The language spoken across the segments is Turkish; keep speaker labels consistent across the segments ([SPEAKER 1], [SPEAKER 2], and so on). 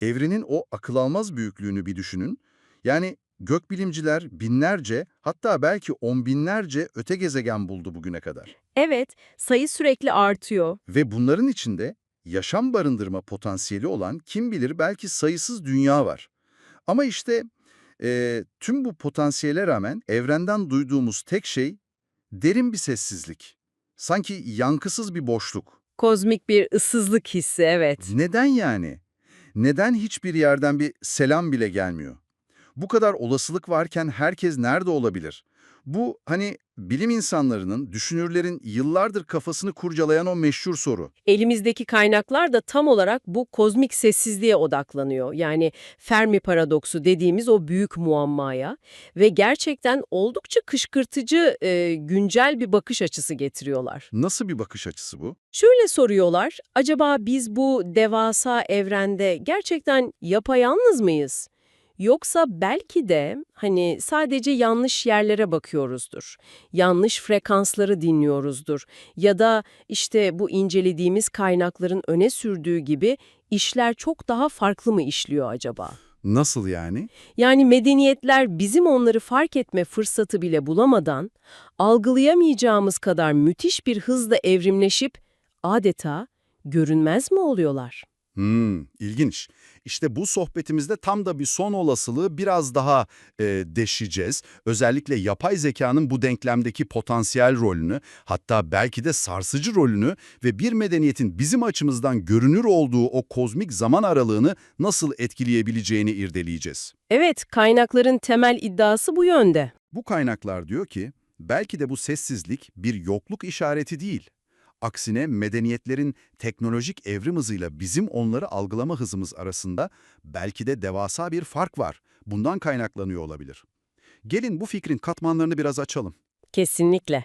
[SPEAKER 1] Evrenin o akıl almaz büyüklüğünü bir düşünün. Yani gökbilimciler binlerce hatta belki on binlerce öte gezegen buldu bugüne kadar.
[SPEAKER 2] Evet, sayı sürekli artıyor.
[SPEAKER 1] Ve bunların içinde yaşam barındırma potansiyeli olan kim bilir belki sayısız dünya var. Ama işte eee, tüm bu potansiyele rağmen evrenden duyduğumuz tek şey derin bir sessizlik. Sanki yankısız bir boşluk.
[SPEAKER 2] Kozmik bir ıssızlık hissi, evet.
[SPEAKER 1] Neden yani? Neden hiçbir yerden bir selam bile gelmiyor? Bu kadar olasılık varken herkes nerede olabilir? Bu hani bilim insanlarının, düşünürlerin yıllardır kafasını kurcalayan o meşhur soru.
[SPEAKER 2] Elimizdeki kaynaklar da tam olarak bu kozmik sessizliğe odaklanıyor. Yani Fermi paradoksu dediğimiz o büyük muammaya ve gerçekten oldukça kışkırtıcı, e, güncel bir bakış açısı getiriyorlar.
[SPEAKER 1] Nasıl bir bakış açısı bu?
[SPEAKER 2] Şöyle soruyorlar, acaba biz bu devasa evrende gerçekten yapayalnız mıyız? Yoksa belki de hani sadece yanlış yerlere bakıyoruzdur. Yanlış frekansları dinliyoruzdur. Ya da işte bu incelediğimiz kaynakların öne sürdüğü gibi işler çok daha farklı mı işliyor acaba?
[SPEAKER 1] Nasıl yani?
[SPEAKER 2] Yani medeniyetler bizim onları fark etme fırsatı bile bulamadan algılayamayacağımız kadar müthiş bir hızla evrimleşip adeta görünmez mi oluyorlar?
[SPEAKER 1] Hmm, ilginç. İşte bu sohbetimizde tam da bir son olasılığı biraz daha e, deşeceğiz. Özellikle yapay zekanın bu denklemdeki potansiyel rolünü, hatta belki de sarsıcı rolünü ve bir medeniyetin bizim açımızdan görünür olduğu o kozmik zaman aralığını nasıl etkileyebileceğini irdeleyeceğiz.
[SPEAKER 2] Evet, kaynakların temel iddiası bu yönde.
[SPEAKER 1] Bu kaynaklar diyor ki, belki de bu sessizlik bir yokluk işareti değil. Aksine medeniyetlerin teknolojik evrim hızıyla bizim onları algılama hızımız arasında belki de devasa bir fark var. Bundan kaynaklanıyor olabilir. Gelin bu fikrin katmanlarını biraz açalım.
[SPEAKER 2] Kesinlikle.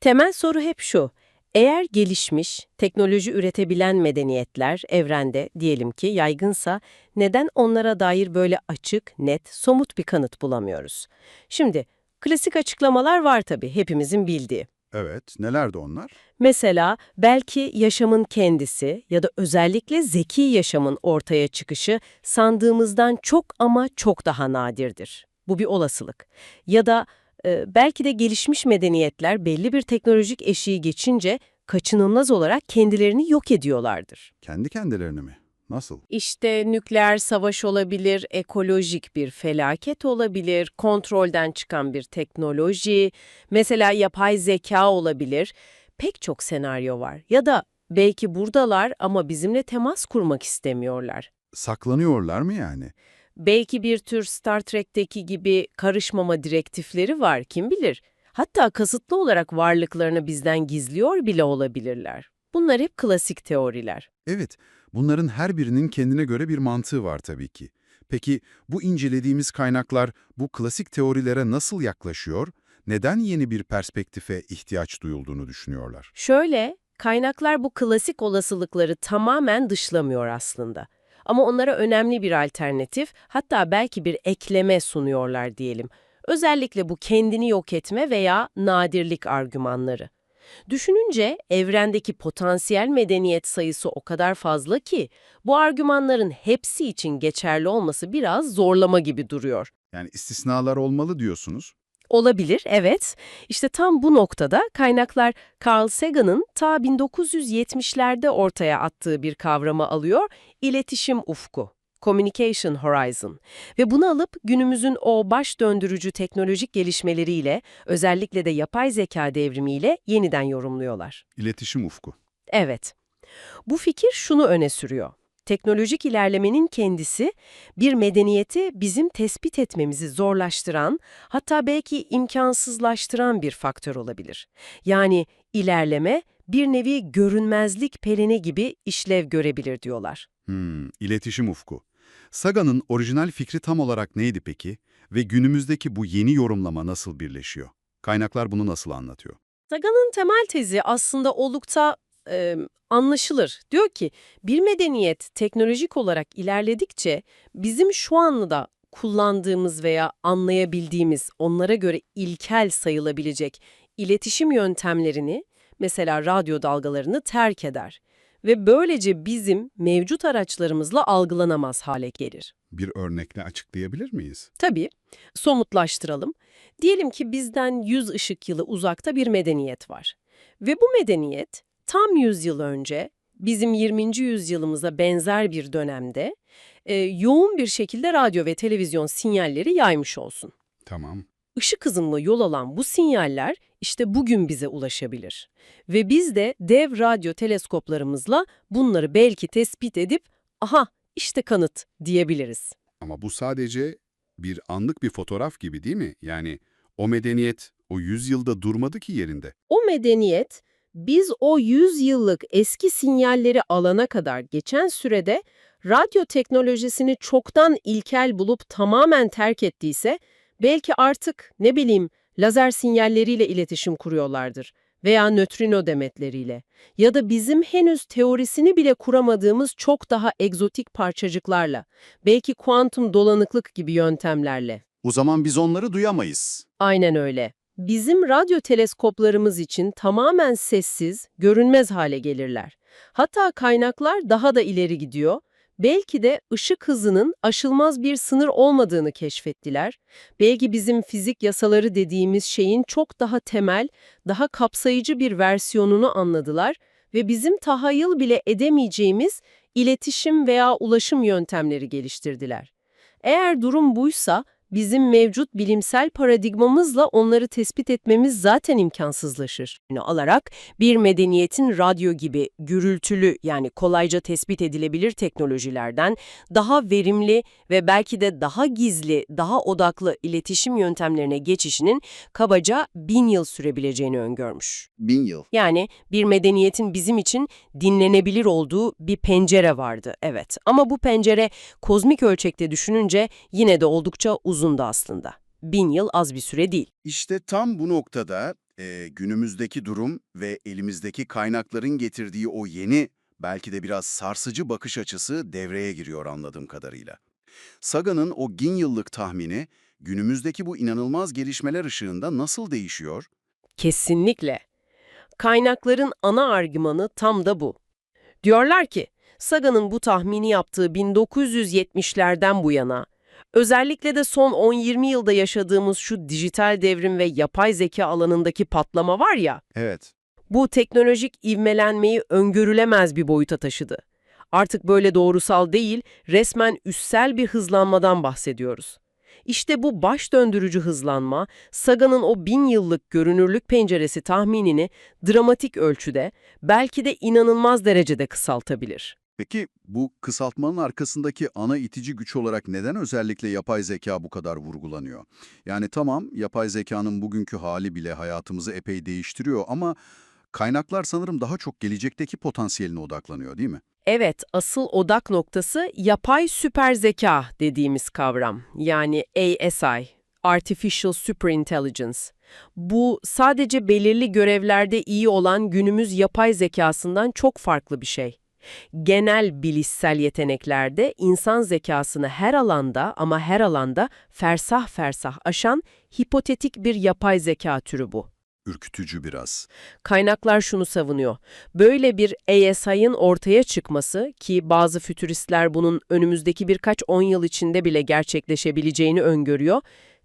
[SPEAKER 2] Temel soru hep şu. Eğer gelişmiş, teknoloji üretebilen medeniyetler evrende diyelim ki yaygınsa neden onlara dair böyle açık, net, somut bir kanıt bulamıyoruz? Şimdi klasik açıklamalar var tabii hepimizin bildiği.
[SPEAKER 1] Evet, nelerdi onlar?
[SPEAKER 2] Mesela belki yaşamın kendisi ya da özellikle zeki yaşamın ortaya çıkışı sandığımızdan çok ama çok daha nadirdir. Bu bir olasılık. Ya da e, belki de gelişmiş medeniyetler belli bir teknolojik eşiği geçince kaçınılmaz olarak kendilerini yok ediyorlardır.
[SPEAKER 1] Kendi kendilerini mi? Nasıl?
[SPEAKER 2] İşte nükleer savaş olabilir, ekolojik bir felaket olabilir, kontrolden çıkan bir teknoloji, mesela yapay zeka olabilir. Pek çok senaryo var. Ya da belki buradalar ama bizimle temas kurmak istemiyorlar.
[SPEAKER 1] Saklanıyorlar mı yani?
[SPEAKER 2] Belki bir tür Star Trek'teki gibi karışmama direktifleri var, kim bilir. Hatta kasıtlı olarak varlıklarını bizden gizliyor bile olabilirler. Bunlar hep klasik teoriler.
[SPEAKER 1] Evet, bunların her birinin kendine göre bir mantığı var tabii ki. Peki bu incelediğimiz kaynaklar bu klasik teorilere nasıl yaklaşıyor? Neden yeni bir perspektife ihtiyaç duyulduğunu düşünüyorlar?
[SPEAKER 2] Şöyle, kaynaklar bu klasik olasılıkları tamamen dışlamıyor aslında. Ama onlara önemli bir alternatif, hatta belki bir ekleme sunuyorlar diyelim. Özellikle bu kendini yok etme veya nadirlik argümanları. Düşününce evrendeki potansiyel medeniyet sayısı o kadar fazla ki bu argümanların hepsi için geçerli olması biraz zorlama gibi duruyor.
[SPEAKER 1] Yani istisnalar olmalı diyorsunuz.
[SPEAKER 2] Olabilir, evet. İşte tam bu noktada kaynaklar Carl Sagan'ın ta 1970'lerde ortaya attığı bir kavramı alıyor, iletişim ufku. Communication Horizon ve bunu alıp günümüzün o baş döndürücü teknolojik gelişmeleriyle, özellikle de yapay zeka devrimiyle yeniden yorumluyorlar.
[SPEAKER 1] İletişim ufku.
[SPEAKER 2] Evet. Bu fikir şunu öne sürüyor. Teknolojik ilerlemenin kendisi bir medeniyeti bizim tespit etmemizi zorlaştıran, hatta belki imkansızlaştıran bir faktör olabilir. Yani ilerleme bir nevi görünmezlik peleni gibi işlev görebilir diyorlar.
[SPEAKER 1] Hmm, iletişim ufku. Sagan'ın orijinal fikri tam olarak neydi peki? Ve günümüzdeki bu yeni yorumlama nasıl birleşiyor? Kaynaklar bunu nasıl anlatıyor?
[SPEAKER 2] Sagan'ın temel tezi aslında oldukça e, anlaşılır. Diyor ki bir medeniyet teknolojik olarak ilerledikçe bizim şu anda kullandığımız veya anlayabildiğimiz onlara göre ilkel sayılabilecek iletişim yöntemlerini mesela radyo dalgalarını terk eder. Ve böylece bizim mevcut araçlarımızla algılanamaz hale gelir.
[SPEAKER 1] Bir örnekle açıklayabilir miyiz?
[SPEAKER 2] Tabii, somutlaştıralım. Diyelim ki bizden 100 ışık yılı uzakta bir medeniyet var. Ve bu medeniyet tam 100 yıl önce bizim 20. yüzyılımıza benzer bir dönemde e, yoğun bir şekilde radyo ve televizyon sinyalleri yaymış olsun.
[SPEAKER 1] Tamam.
[SPEAKER 2] Işık hızında yol alan bu sinyaller işte bugün bize ulaşabilir. Ve biz de dev radyo teleskoplarımızla bunları belki tespit edip aha işte kanıt diyebiliriz.
[SPEAKER 1] Ama bu sadece bir anlık bir fotoğraf gibi değil mi? Yani o medeniyet o yüzyılda durmadı ki yerinde.
[SPEAKER 2] O medeniyet biz o 100 yıllık eski sinyalleri alana kadar geçen sürede radyo teknolojisini çoktan ilkel bulup tamamen terk ettiyse belki artık ne bileyim lazer sinyalleriyle iletişim kuruyorlardır veya nötrino demetleriyle ya da bizim henüz teorisini bile kuramadığımız çok daha egzotik parçacıklarla, belki kuantum dolanıklık gibi yöntemlerle.
[SPEAKER 3] O zaman biz onları duyamayız.
[SPEAKER 2] Aynen öyle. Bizim radyo teleskoplarımız için tamamen sessiz, görünmez hale gelirler. Hatta kaynaklar daha da ileri gidiyor. Belki de ışık hızının aşılmaz bir sınır olmadığını keşfettiler. Belki bizim fizik yasaları dediğimiz şeyin çok daha temel, daha kapsayıcı bir versiyonunu anladılar ve bizim tahayyül bile edemeyeceğimiz iletişim veya ulaşım yöntemleri geliştirdiler. Eğer durum buysa, bizim mevcut bilimsel paradigmamızla onları tespit etmemiz zaten imkansızlaşır. Yani alarak bir medeniyetin radyo gibi gürültülü yani kolayca tespit edilebilir teknolojilerden daha verimli ve belki de daha gizli, daha odaklı iletişim yöntemlerine geçişinin kabaca bin yıl sürebileceğini öngörmüş.
[SPEAKER 3] Bin yıl.
[SPEAKER 2] Yani bir medeniyetin bizim için dinlenebilir olduğu bir pencere vardı, evet. Ama bu pencere kozmik ölçekte düşününce yine de oldukça uzundu aslında. Bin yıl az bir süre değil.
[SPEAKER 4] İşte tam bu noktada e, günümüzdeki durum ve elimizdeki kaynakların getirdiği o yeni, belki de biraz sarsıcı bakış açısı devreye giriyor anladığım kadarıyla. Saga'nın o bin yıllık tahmini günümüzdeki bu inanılmaz gelişmeler ışığında nasıl değişiyor?
[SPEAKER 2] Kesinlikle. Kaynakların ana argümanı tam da bu. Diyorlar ki, Saga'nın bu tahmini yaptığı 1970'lerden bu yana, özellikle de son 10-20 yılda yaşadığımız şu dijital devrim ve yapay zeka alanındaki patlama var ya,
[SPEAKER 4] Evet.
[SPEAKER 2] bu teknolojik ivmelenmeyi öngörülemez bir boyuta taşıdı. Artık böyle doğrusal değil, resmen üssel bir hızlanmadan bahsediyoruz. İşte bu baş döndürücü hızlanma, Saga'nın o bin yıllık görünürlük penceresi tahminini dramatik ölçüde, belki de inanılmaz derecede kısaltabilir.
[SPEAKER 4] Peki bu kısaltmanın arkasındaki ana itici güç olarak neden özellikle yapay zeka bu kadar vurgulanıyor? Yani tamam yapay zekanın bugünkü hali bile hayatımızı epey değiştiriyor ama kaynaklar sanırım daha çok gelecekteki potansiyeline odaklanıyor değil mi?
[SPEAKER 2] Evet, asıl odak noktası yapay süper zeka dediğimiz kavram. Yani ASI, Artificial Superintelligence. Bu sadece belirli görevlerde iyi olan günümüz yapay zekasından çok farklı bir şey. Genel bilişsel yeteneklerde insan zekasını her alanda ama her alanda fersah fersah aşan hipotetik bir yapay zeka türü bu.
[SPEAKER 4] Ürkütücü biraz.
[SPEAKER 2] Kaynaklar şunu savunuyor. Böyle bir ASI'ın ortaya çıkması ki bazı fütüristler bunun önümüzdeki birkaç on yıl içinde bile gerçekleşebileceğini öngörüyor,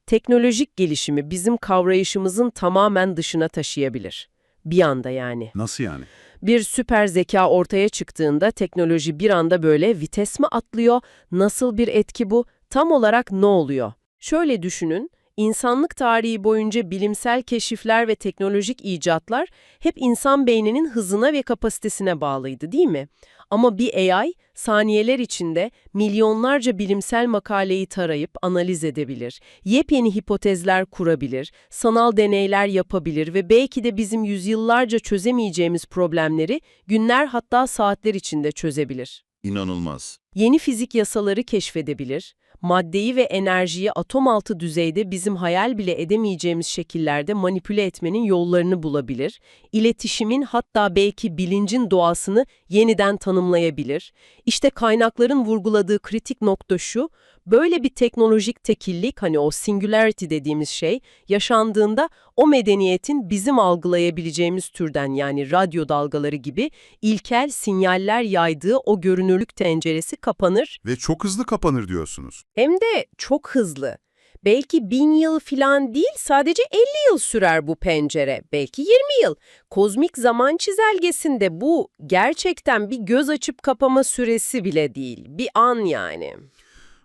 [SPEAKER 2] teknolojik gelişimi bizim kavrayışımızın tamamen dışına taşıyabilir. Bir anda yani.
[SPEAKER 4] Nasıl yani?
[SPEAKER 2] Bir süper zeka ortaya çıktığında teknoloji bir anda böyle vites mi atlıyor? Nasıl bir etki bu? Tam olarak ne oluyor? Şöyle düşünün, insanlık tarihi boyunca bilimsel keşifler ve teknolojik icatlar hep insan beyninin hızına ve kapasitesine bağlıydı değil mi? Ama bir AI saniyeler içinde milyonlarca bilimsel makaleyi tarayıp analiz edebilir, yepyeni hipotezler kurabilir, sanal deneyler yapabilir ve belki de bizim yüzyıllarca çözemeyeceğimiz problemleri günler hatta saatler içinde çözebilir.
[SPEAKER 4] İnanılmaz.
[SPEAKER 2] Yeni fizik yasaları keşfedebilir, maddeyi ve enerjiyi atom altı düzeyde bizim hayal bile edemeyeceğimiz şekillerde manipüle etmenin yollarını bulabilir, iletişimin hatta belki bilincin doğasını yeniden tanımlayabilir. İşte kaynakların vurguladığı kritik nokta şu, böyle bir teknolojik tekillik hani o singularity dediğimiz şey yaşandığında o medeniyetin bizim algılayabileceğimiz türden yani radyo dalgaları gibi ilkel sinyaller yaydığı o görünürlük tenceresi kapanır
[SPEAKER 1] Ve çok hızlı kapanır diyorsunuz.
[SPEAKER 2] hem de çok hızlı. Belki bin yıl falan değil, sadece 50 yıl sürer bu pencere. Belki 20 yıl. Kozmik zaman çizelgesinde bu gerçekten bir göz açıp kapama süresi bile değil. Bir an yani.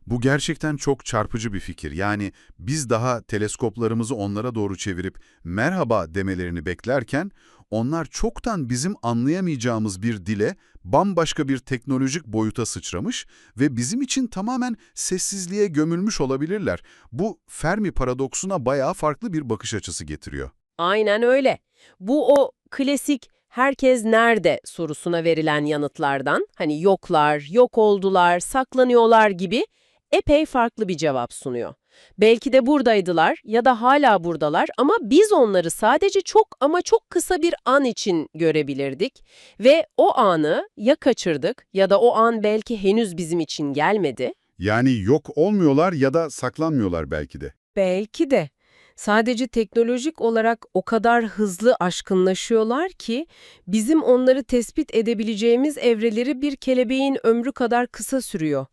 [SPEAKER 1] Bu gerçekten çok çarpıcı bir fikir. Yani biz daha teleskoplarımızı onlara doğru çevirip merhaba demelerini beklerken onlar çoktan bizim anlayamayacağımız bir dile bambaşka bir teknolojik boyuta sıçramış ve bizim için tamamen sessizliğe gömülmüş olabilirler. Bu Fermi paradoksuna bayağı farklı bir bakış açısı getiriyor.
[SPEAKER 2] Aynen öyle. Bu o klasik herkes nerede sorusuna verilen yanıtlardan, hani yoklar, yok oldular, saklanıyorlar gibi epey farklı bir cevap sunuyor. Belki de buradaydılar ya da hala buradalar ama biz onları sadece çok ama çok kısa bir an için görebilirdik ve o anı ya kaçırdık ya da o an belki henüz bizim için gelmedi.
[SPEAKER 1] Yani yok olmuyorlar ya da saklanmıyorlar belki de.
[SPEAKER 2] Belki de. Sadece teknolojik olarak o kadar hızlı aşkınlaşıyorlar ki bizim onları tespit edebileceğimiz evreleri bir kelebeğin ömrü kadar kısa sürüyor.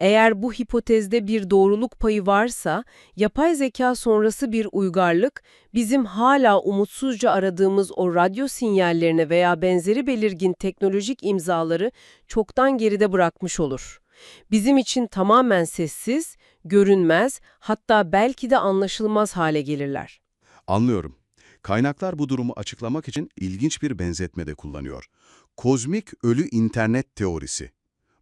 [SPEAKER 2] Eğer bu hipotezde bir doğruluk payı varsa, yapay zeka sonrası bir uygarlık bizim hala umutsuzca aradığımız o radyo sinyallerine veya benzeri belirgin teknolojik imzaları çoktan geride bırakmış olur. Bizim için tamamen sessiz, görünmez, hatta belki de anlaşılmaz hale gelirler.
[SPEAKER 5] Anlıyorum. Kaynaklar bu durumu açıklamak için ilginç bir benzetme de kullanıyor. Kozmik ölü internet teorisi.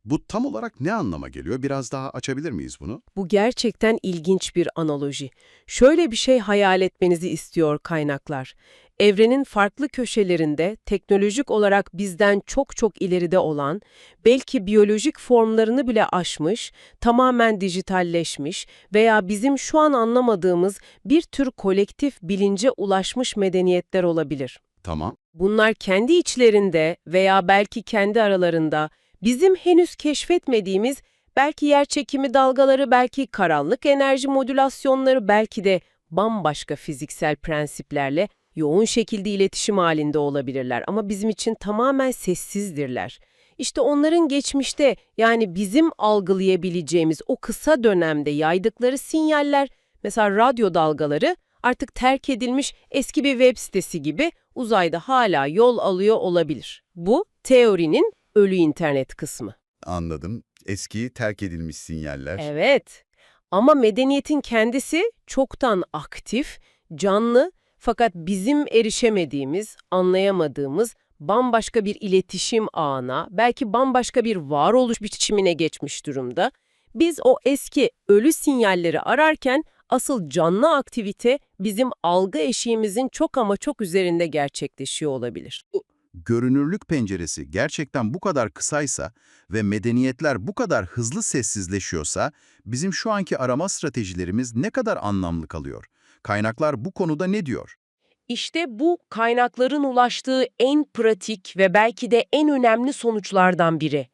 [SPEAKER 5] Bu tam olarak ne anlama geliyor? Biraz daha açabilir miyiz bunu?
[SPEAKER 2] Bu gerçekten ilginç bir analoji. Şöyle bir şey hayal etmenizi istiyor kaynaklar. Evrenin farklı köşelerinde teknolojik olarak bizden çok çok ileride olan, belki biyolojik formlarını bile aşmış, tamamen dijitalleşmiş veya bizim şu an anlamadığımız bir tür kolektif bilince ulaşmış medeniyetler olabilir.
[SPEAKER 5] Tamam.
[SPEAKER 2] Bunlar kendi içlerinde veya belki kendi aralarında bizim henüz keşfetmediğimiz belki yerçekimi dalgaları, belki karanlık enerji modülasyonları, belki de bambaşka fiziksel prensiplerle yoğun şekilde iletişim halinde olabilirler ama bizim için tamamen sessizdirler. İşte onların geçmişte yani bizim algılayabileceğimiz o kısa dönemde yaydıkları sinyaller, mesela radyo dalgaları artık terk edilmiş eski bir web sitesi gibi uzayda hala yol alıyor olabilir. Bu teorinin ölü internet kısmı.
[SPEAKER 3] Anladım. Eski terk edilmiş sinyaller.
[SPEAKER 2] Evet. Ama medeniyetin kendisi çoktan aktif, canlı fakat bizim erişemediğimiz, anlayamadığımız bambaşka bir iletişim ağına, belki bambaşka bir varoluş biçimine geçmiş durumda. Biz o eski ölü sinyalleri ararken asıl canlı aktivite bizim algı eşiğimizin çok ama çok üzerinde gerçekleşiyor olabilir.
[SPEAKER 5] Görünürlük penceresi gerçekten bu kadar kısaysa ve medeniyetler bu kadar hızlı sessizleşiyorsa bizim şu anki arama stratejilerimiz ne kadar anlamlı kalıyor? Kaynaklar bu konuda ne diyor?
[SPEAKER 2] İşte bu kaynakların ulaştığı en pratik ve belki de en önemli sonuçlardan biri.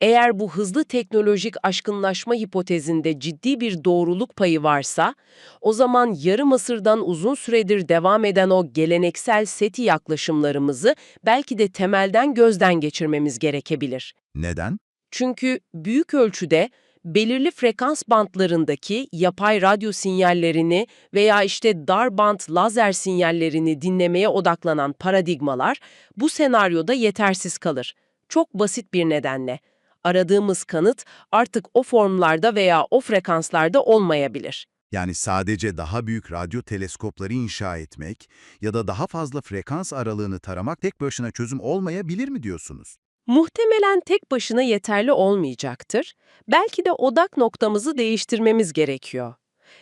[SPEAKER 2] Eğer bu hızlı teknolojik aşkınlaşma hipotezinde ciddi bir doğruluk payı varsa, o zaman yarım asırdan uzun süredir devam eden o geleneksel SETI yaklaşımlarımızı belki de temelden gözden geçirmemiz gerekebilir.
[SPEAKER 5] Neden?
[SPEAKER 2] Çünkü büyük ölçüde belirli frekans bantlarındaki yapay radyo sinyallerini veya işte dar bant lazer sinyallerini dinlemeye odaklanan paradigmalar bu senaryoda yetersiz kalır. Çok basit bir nedenle. Aradığımız kanıt artık o formlarda veya o frekanslarda olmayabilir.
[SPEAKER 5] Yani sadece daha büyük radyo teleskopları inşa etmek ya da daha fazla frekans aralığını taramak tek başına çözüm olmayabilir mi diyorsunuz?
[SPEAKER 2] Muhtemelen tek başına yeterli olmayacaktır. Belki de odak noktamızı değiştirmemiz gerekiyor.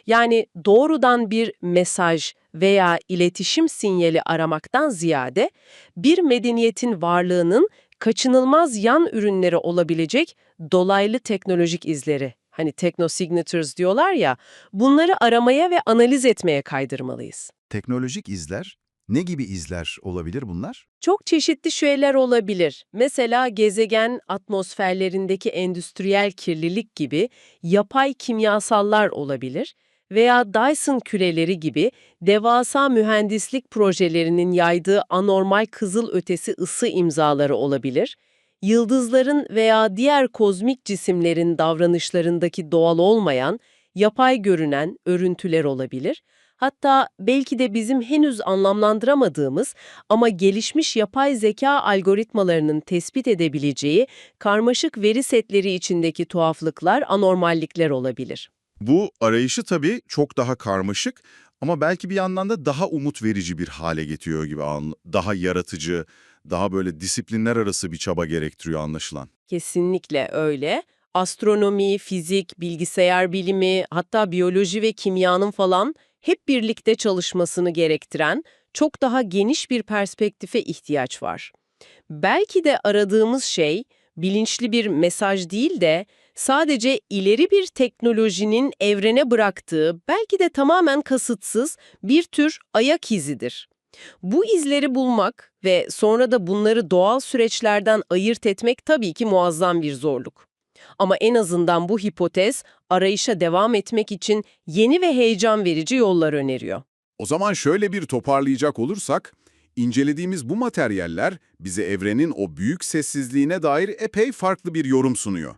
[SPEAKER 2] Yani doğrudan bir mesaj veya iletişim sinyali aramaktan ziyade bir medeniyetin varlığının kaçınılmaz yan ürünleri olabilecek dolaylı teknolojik izleri hani technosignatures diyorlar ya, bunları aramaya ve analiz etmeye kaydırmalıyız.
[SPEAKER 5] Teknolojik izler, ne gibi izler olabilir bunlar?
[SPEAKER 2] Çok çeşitli şeyler olabilir. Mesela gezegen atmosferlerindeki endüstriyel kirlilik gibi yapay kimyasallar olabilir veya Dyson küreleri gibi devasa mühendislik projelerinin yaydığı anormal kızıl ötesi ısı imzaları olabilir. Yıldızların veya diğer kozmik cisimlerin davranışlarındaki doğal olmayan, yapay görünen örüntüler olabilir. Hatta belki de bizim henüz anlamlandıramadığımız ama gelişmiş yapay zeka algoritmalarının tespit edebileceği karmaşık veri setleri içindeki tuhaflıklar, anormallikler olabilir.
[SPEAKER 1] Bu arayışı tabii çok daha karmaşık ama belki bir yandan da daha umut verici bir hale getiriyor gibi, daha yaratıcı, daha böyle disiplinler arası bir çaba gerektiriyor anlaşılan.
[SPEAKER 2] Kesinlikle öyle. Astronomi, fizik, bilgisayar bilimi, hatta biyoloji ve kimyanın falan hep birlikte çalışmasını gerektiren çok daha geniş bir perspektife ihtiyaç var. Belki de aradığımız şey bilinçli bir mesaj değil de sadece ileri bir teknolojinin evrene bıraktığı, belki de tamamen kasıtsız bir tür ayak izidir. Bu izleri bulmak ve sonra da bunları doğal süreçlerden ayırt etmek tabii ki muazzam bir zorluk. Ama en azından bu hipotez arayışa devam etmek için yeni ve heyecan verici yollar öneriyor.
[SPEAKER 1] O zaman şöyle bir toparlayacak olursak, incelediğimiz bu materyaller bize evrenin o büyük sessizliğine dair epey farklı bir yorum sunuyor.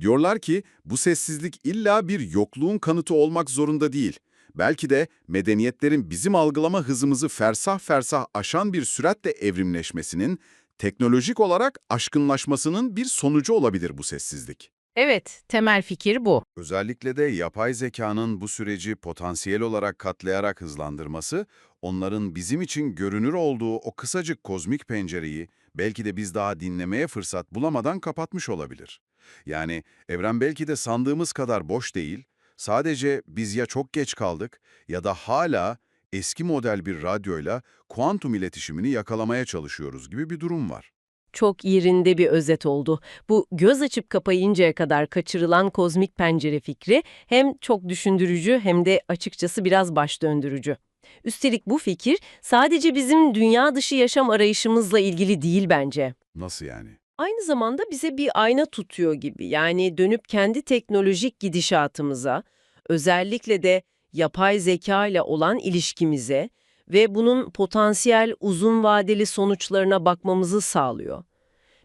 [SPEAKER 1] Diyorlar ki bu sessizlik illa bir yokluğun kanıtı olmak zorunda değil. Belki de medeniyetlerin bizim algılama hızımızı fersah fersah aşan bir süratle evrimleşmesinin, teknolojik olarak aşkınlaşmasının bir sonucu olabilir bu sessizlik.
[SPEAKER 2] Evet, temel fikir bu.
[SPEAKER 1] Özellikle de yapay zekanın bu süreci potansiyel olarak katlayarak hızlandırması, onların bizim için görünür olduğu o kısacık kozmik pencereyi belki de biz daha dinlemeye fırsat bulamadan kapatmış olabilir. Yani evren belki de sandığımız kadar boş değil, sadece biz ya çok geç kaldık ya da hala eski model bir radyoyla kuantum iletişimini yakalamaya çalışıyoruz gibi bir durum var.
[SPEAKER 2] Çok yerinde bir özet oldu. Bu göz açıp kapayıncaya kadar kaçırılan kozmik pencere fikri hem çok düşündürücü hem de açıkçası biraz baş döndürücü. Üstelik bu fikir sadece bizim dünya dışı yaşam arayışımızla ilgili değil bence.
[SPEAKER 1] Nasıl yani?
[SPEAKER 2] Aynı zamanda bize bir ayna tutuyor gibi. Yani dönüp kendi teknolojik gidişatımıza, özellikle de yapay zeka ile olan ilişkimize ve bunun potansiyel uzun vadeli sonuçlarına bakmamızı sağlıyor.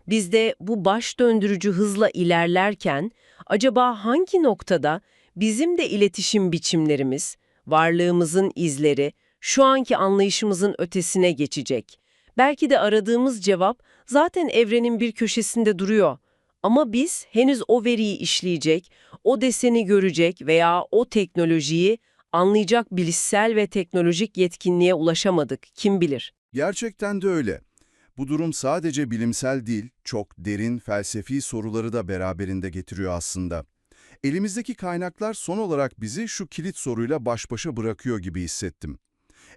[SPEAKER 2] Biz de bu baş döndürücü hızla ilerlerken acaba hangi noktada bizim de iletişim biçimlerimiz, varlığımızın izleri şu anki anlayışımızın ötesine geçecek? Belki de aradığımız cevap zaten evrenin bir köşesinde duruyor. Ama biz henüz o veriyi işleyecek, o deseni görecek veya o teknolojiyi anlayacak bilişsel ve teknolojik yetkinliğe ulaşamadık, kim bilir.
[SPEAKER 1] Gerçekten de öyle. Bu durum sadece bilimsel değil, çok derin felsefi soruları da beraberinde getiriyor aslında. Elimizdeki kaynaklar son olarak bizi şu kilit soruyla baş başa bırakıyor gibi hissettim.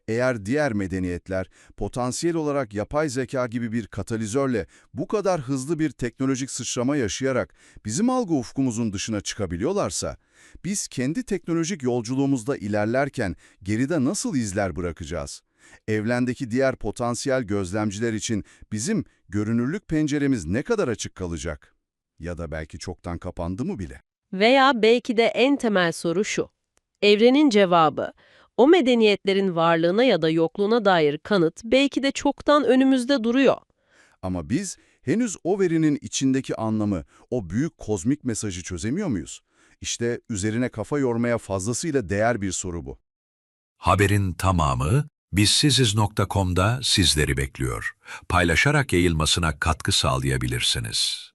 [SPEAKER 1] Eğer diğer medeniyetler potansiyel olarak yapay zeka gibi bir katalizörle bu kadar hızlı bir teknolojik sıçrama yaşayarak bizim algı ufkumuzun dışına çıkabiliyorlarsa, biz kendi teknolojik yolculuğumuzda ilerlerken geride nasıl izler bırakacağız? Evrendeki diğer potansiyel gözlemciler için bizim görünürlük penceremiz ne kadar açık kalacak? Ya da belki çoktan kapandı mı bile?
[SPEAKER 2] Veya belki de en temel soru şu. Evrenin cevabı, o medeniyetlerin varlığına ya da yokluğuna dair kanıt belki de çoktan önümüzde duruyor.
[SPEAKER 1] Ama biz henüz o verinin içindeki anlamı, o büyük kozmik mesajı çözemiyor muyuz? İşte üzerine kafa yormaya fazlasıyla değer bir soru bu.
[SPEAKER 6] Haberin tamamı bizsiziz.com'da sizleri bekliyor. Paylaşarak yayılmasına katkı sağlayabilirsiniz.